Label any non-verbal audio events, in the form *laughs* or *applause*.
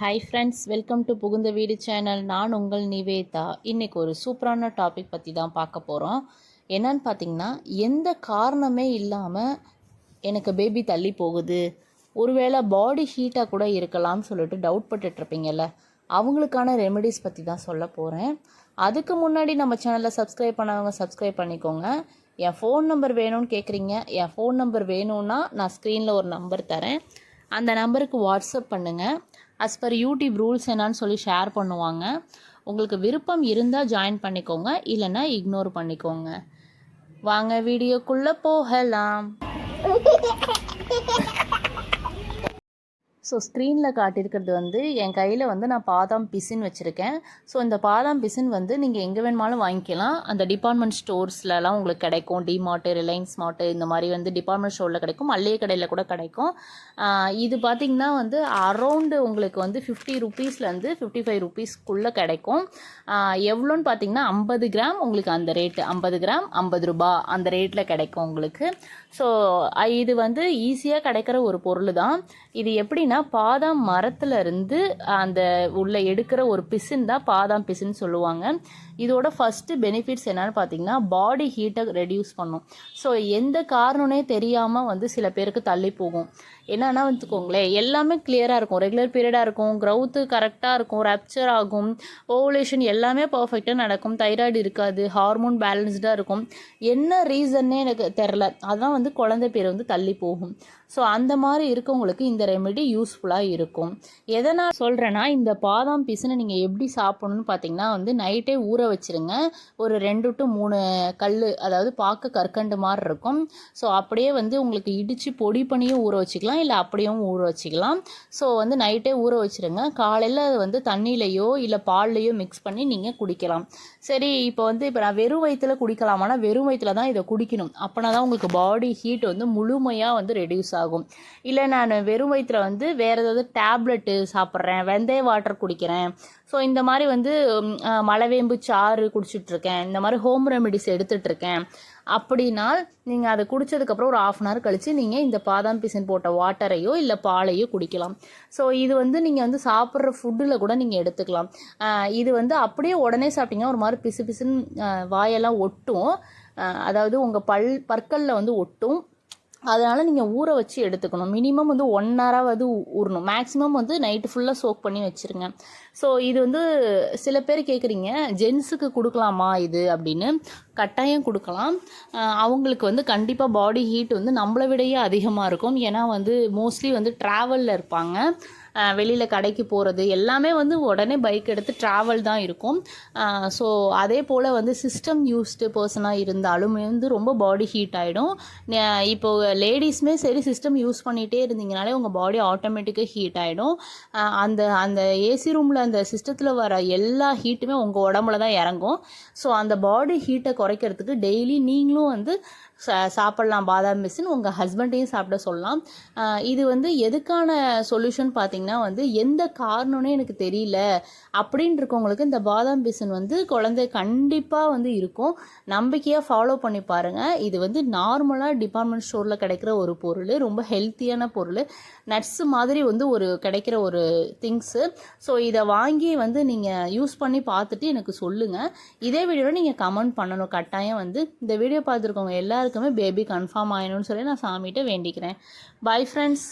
Hi friends welcome to புகுந்த வீடு channel நான் உங்கள் நிவேதா. இன்றைக்கி ஒரு சூப்பரான டாபிக் பற்றி தான் பார்க்க போகிறோம் என்னன்னு பார்த்தீங்கன்னா எந்த காரணமே இல்லாமல் எனக்கு பேபி தள்ளி போகுது. ஒருவேளை பாடி ஹீட்டாக கூட இருக்கலாம்னு சொல்லிட்டு டவுட் பட்டுட்ருப்பீங்கல்ல அவங்களுக்கான ரெமெடிஸ் பற்றி தான் சொல்ல போகிறேன் அதுக்கு முன்னாடி நம்ம சேனலை சப்ஸ்கிரைப் பண்ணவங்க சப்ஸ்கிரைப் பண்ணிக்கோங்க. என் ஃபோன் நம்பர் வேணும்னு கேட்குறீங்க என் ஃபோன் நம்பர் வேணும்னா நான் ஸ்க்ரீனில் ஒரு நம்பர் தரேன். அந்த நம்பருக்கு வாட்ஸ்அப் பண்ணுங்கள் அஸ் பர் யூடியூப் ரூல்ஸ் என்னான்னு சொல்லி ஷேர் பண்ணுவாங்க. உங்களுக்கு விருப்பம் இருந்தால் ஜாயின் பண்ணிக்கோங்க. இல்லைன்னா இக்னோர் பண்ணிக்கோங்க. வாங்க வீடியோக்குள்ளே போகலாம். *laughs* ஸோ ஸ்க்ரீனில் காட்டியிருக்கிறது வந்து என் கையில் வந்து நான் பாதாம் பிசின் வச்சுருக்கேன். ஸோ இந்த பாதாம் பிசின் வந்து நீங்கள் எங்கே வேணுமாலும் வாங்கிக்கலாம். அந்த டிபார்ட்மெண்ட் ஸ்டோர்ஸ்லலாம் உங்களுக்கு கிடைக்கும். டிமார்ட்டு ரிலையன்ஸ் மார்ட்டு இந்த மாதிரி வந்து டிபார்ட்மெண்ட் ஸ்டோரில் கிடைக்கும். மல்லிகை கடையில் கூட கிடைக்கும். இது பார்த்திங்கன்னா வந்து அரௌண்டு உங்களுக்கு வந்து ஃபிஃப்டி ருபீஸ்லேருந்து ஃபிஃப்டி ஃபைவ் ருபீஸ்க்குள்ளே கிடைக்கும். எவ்வளோன்னு பார்த்தீங்கன்னா ஐம்பது கிராம் உங்களுக்கு அந்த ரேட்டு ஐம்பது கிராம் ஐம்பது ரூபா அந்த ரேட்டில் கிடைக்கும் உங்களுக்கு. ஸோ இது வந்து ஈஸியாக கிடைக்கிற ஒரு பொருள் தான். இது எப்படின்னா பாதாம் மரத்துல இருந்து அந்த உள்ள எடுக்கிற ஒரு பிசின் தான் பாதாம் பிசின்னு சொல்லுவாங்க. இதோட ஃபஸ்ட்டு பெனிஃபிட்ஸ் என்னன்னு பார்த்தீங்கன்னா பாடி ஹீட்டை ரெடியூஸ் பண்ணும். ஸோ எந்த காரணம்னே தெரியாமல் வந்து சில பேருக்கு தள்ளி போகும். என்னன்னா வந்துக்கோங்களேன் எல்லாமே கிளியராக இருக்கும். ரெகுலர் பீரியடாக இருக்கும். க்ரௌத்து கரெக்டாக இருக்கும். ரப்ச்சர் ஆகும். ஓவலேஷன் எல்லாமே பர்ஃபெக்டாக நடக்கும். தைராய்டு இருக்காது. ஹார்மோன் பேலன்ஸ்டாக இருக்கும். என்ன ரீசன்னே எனக்கு தெரில அதான் வந்து குழந்தை பேர் வந்து தள்ளி போகும். ஸோ அந்த மாதிரி இருக்கவங்களுக்கு இந்த ரெமெடி யூஸ் யூஸ்ஃபுல்லாக இருக்கும். எதை நான் சொல்கிறேன்னா இந்த பாதாம் பீஸுன்னு நீங்கள் எப்படி சாப்பிடணும்னு பார்த்தீங்கன்னா வந்து நைட்டே ஊற வச்சுருங்க. ஒரு ரெண்டு டு மூணு கல் அதாவது பார்க்க கற்கண்டு மாதிரி இருக்கும். ஸோ அப்படியே வந்து உங்களுக்கு இடித்து பொடி பண்ணியும் ஊற வச்சுக்கலாம் இல்லை அப்படியும் ஊற வச்சுக்கலாம். ஸோ வந்து நைட்டே ஊற வச்சிருங்க. காலையில் அது வந்து தண்ணியிலையோ இல்லை பால்லையோ மிக்ஸ் பண்ணி நீங்கள் குடிக்கலாம். சரி இப்போ வந்து இப்போ நான் வெறும் வயிற்றுல குடிக்கலாமானா வெறும் வயிற்றுல தான் இதை குடிக்கணும். அப்போனா தான் உங்களுக்கு பாடி ஹீட் வந்து முழுமையாக வந்து ரெடியூஸ் ஆகும். இல்லை நான் வெறும் வயிற்றுல வந்து வேறு ஏதாவது டேப்லெட்டு சாப்பிட்றேன் வெந்தய வாட்டர் குடிக்கிறேன். ஸோ இந்த மாதிரி வந்து மலைவேம்பு மலவேம்பு சாறு குடிச்சிட்ருக்கேன் இந்த மாதிரி ஹோம் ரெமெடிஸ் எடுத்துட்ருக்கேன் அப்படின்னால் நீங்கள் அதை குடித்ததுக்கப்புறம் ஒரு ஆஃப் அன் ஹவர் கழித்து நீங்கள் இந்த பாதாம் பிசின் போட்ட வாட்டரையோ இல்லை பாலையோ குடிக்கலாம். ஸோ இது வந்து நீங்கள் வந்து சாப்பிட்ற ஃபுட்டில் கூட நீங்கள் எடுத்துக்கலாம். இது வந்து அப்படியே உடனே சாப்பிட்டீங்கன்னா ஒரு மாதிரி பிசு பிசுன்னு வாயெல்லாம் ஒட்டும். அதாவது உங்கள் பல் பற்களில் வந்து ஒட்டும். அதனால் நீங்கள் ஊற வச்சு எடுத்துக்கணும். மினிமம் வந்து ஒன் ஹவராவது ஊறணும். மேக்ஸிமம் வந்து நைட்டு ஃபுல்லாக சோக் பண்ணி வச்சுருங்க. ஸோ இது வந்து சில பேர் கேட்குறீங்க ஜென்ஸுக்கு கொடுக்கலாமா இது அப்படின்னு. கட்டாயம் கொடுக்கலாம். அவங்களுக்கு வந்து கண்டிப்பாக பாடி ஹீட் வந்து நம்மளை விடையே அதிகமாக இருக்கும். ஏன்னா வந்து மோஸ்ட்லி வந்து ட்ராவலில் இருப்பாங்க. வெளியில் கடைக்கு போகிறது எல்லாமே வந்து உடனே பைக் எடுத்து ட்ராவல் தான் இருக்கும். ஸோ அதே போல் வந்து சிஸ்டம் யூஸ்டு பர்சனாக இருந்தாலும் வந்து ரொம்ப பாடி ஹீட் ஆகிடும் இப்போது லேடிஸ்மே சரி சிஸ்டம் யூஸ் பண்ணிகிட்டே இருந்தீங்கனாலே உங்கள் பாடி ஆட்டோமேட்டிக்காக ஹீட் ஆகிடும் அந்த அந்த ஏசி ரூமில் அந்த சிஸ்டத்தில் வர எல்லா ஹீட்டுமே உங்கள் உடம்புல தான் இறங்கும். ஸோ அந்த பாடி ஹீட்டை குறைக்கிறதுக்கு டெய்லி நீங்களும் வந்து சாப்பிட்லாம். பாதாம் மிஷின் உங்கள் ஹஸ்பண்டையும் சாப்பிட சொல்லலாம். இது வந்து எதுக்கான சொல்யூஷன் பார்த்தீங்கன்னா பார்த்தீங்கன்னா வந்து எந்த காரணம்னே எனக்கு தெரியல. அப்படின்னு இருக்கவங்களுக்கு இந்த பாதாம் பிசின் வந்து குழந்தை கண்டிப்பாக வந்து இருக்கும். நம்பிக்கையாக ஃபாலோ பண்ணி பாருங்கள் இது வந்து நார்மலாக டிபார்ட்மெண்ட் ஸ்டோரில் கிடைக்கிற ஒரு பொருள் ரொம்ப ஹெல்த்தியான பொருள். நட்ஸு மாதிரி வந்து ஒரு கிடைக்கிற ஒரு திங்ஸு ஸோ இதை வாங்கி வந்து நீங்கள் யூஸ் பண்ணி பார்த்துட்டு எனக்கு சொல்லுங்கள் இதே வீடியோவில் நீங்கள் கமெண்ட் பண்ணணும். கட்டாயம் வந்து இந்த வீடியோ பார்த்துருக்கவங்க எல்லாருக்குமே பேபி கன்ஃபார்ம் ஆகணும்னு சொல்லி நான் சாமிகிட்ட வேண்டிக்கிறேன். Bye friends